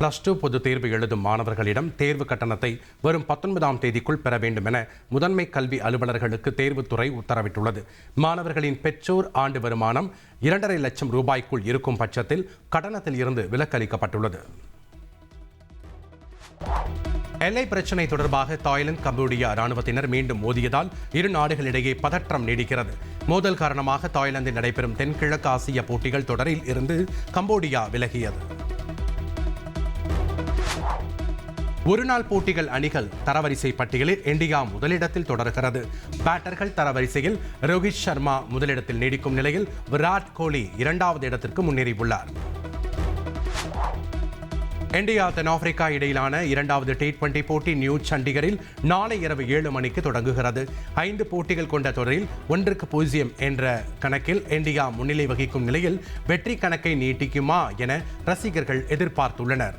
Plus two பொது தேர்வு எழுதும் மாணவர்களிடம் தேர்வு கட்டணத்தை வரும் பத்தொன்பதாம் தேதிக்குள் பெற வேண்டும் என முதன்மை கல்வி அலுவலர்களுக்கு தேர்வுத்துறை உத்தரவிட்டுள்ளது. மாணவர்களின் பெற்றோர் ஆண்டு வருமானம் இரண்டரை லட்சம் ரூபாய்க்குள் இருக்கும் பட்சத்தில் கட்டணத்தில் இருந்து விலக்களிக்கப்பட்டுள்ளது. எல்லை பிரச்சினை தொடர்பாக தாய்லாந்து கம்போடியா ராணுவத்தினர் மீண்டும் மோதியதால் இரு நாடுகளிடையே பதற்றம் நீடிக்கிறது. மோதல் காரணமாக தாய்லாந்தில் நடைபெறும் தென்கிழக்கு ஆசிய போட்டிகள் தொடரில் இருந்து கம்போடியா விலகியது. ஒருநாள் போட்டிகள் அணிகள் தரவரிசை பட்டியலில் இந்தியா முதலிடத்தில் தொடர்கிறது. பேட்டர்கள் தரவரிசையில் ரோஹித் சர்மா முதலிடத்தில் நீடிக்கும் நிலையில் விராட் கோலி இரண்டாவது இடத்திற்கு முன்னேறியுள்ளார். இந்தியா தென்னாப்பிரிக்கா இடையிலான இரண்டாவது டி டுவெண்டி போட்டி நியூ சண்டிகரில் நாளை இரவு ஏழு மணிக்கு தொடங்குகிறது. ஐந்து போட்டிகள் கொண்ட தொடரில் ஒன்றுக்கு பூஜ்ஜியம் என்ற கணக்கில் இந்தியா முன்னிலை வகிக்கும் நிலையில் வெற்றி கணக்கை நீட்டிக்குமா என ரசிகர்கள் எதிர்பார்த்துள்ளனர்.